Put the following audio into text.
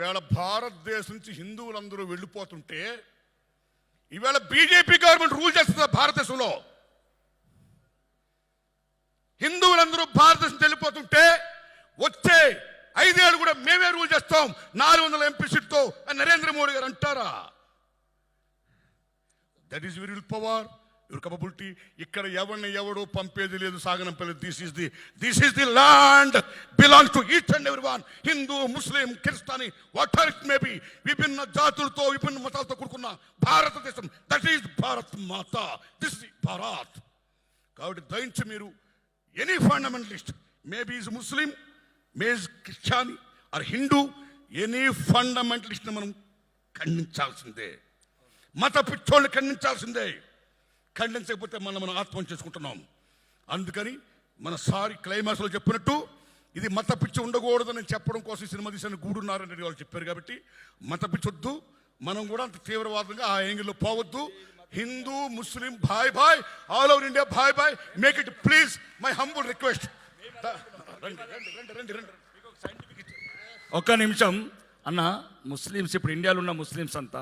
ఈవేళ భారతదేశం నుంచి హిందువులందరూ వెళ్ళిపోతుంటే ఈవేళ బీజేపీ గవర్నమెంట్ రూల్ చేస్తుంది భారతదేశంలో. హిందువులందరూ భారతదేశం వెళ్ళిపోతుంటే వచ్చే ఐదేళ్ళు కూడా మేమే రూల్ చేస్తాం నాలుగు వందల ఎంపీ సీట్తో అని నరేంద్ర మోడీ గారు అంటారా? That is will power your capability ఇక్కడ ఎవరిని ఎవడు పంపేది లేదు సాగనంపలేదు this is the this is the land belongs to each and ఎవరి one Hindu Muslim Christian what it may be విభిన్న జాతులతో విభిన్న మతాలతో కూడుకున్న భారతదేశం that is Bharat Mata this Bharat కాబట్టి దయించి మీరు any fundamentalist maybe is Muslim maze క్రిస్టియాని ఆర్ హిందూ ఎనీ ఫండమెంటలిస్ట్ని మనం ఖండించాల్సిందే. మత పిచ్చోళ్ళని ఖండించాల్సిందే. ఖండించకపోతే మనం మనం ఆత్మహత్య చేసుకుంటున్నాం. అందుకని మన సారి క్లైమాక్స్లో చెప్పినట్టు ఇది మత పిచ్చి ఉండకూడదని చెప్పడం కోసం సినిమా తీసిన గూడున్నారని వాళ్ళు చెప్పారు కాబట్టి మత పిచ్చొద్దు. మనం కూడా అంత తీవ్రవాదంగా ఆ యాంగిల్లో పోవద్దు. హిందూ ముస్లిం భాయ్ భాయ్ ఆల్ ఓవర్ ఇండియా భాయ్ భాయ్ make it please my humble request ఒక్క నిమిషం. అన్న ముస్లిమ్స్ ఇప్పుడు ఇండియాలో ఉన్న ముస్లిమ్స్ అంతా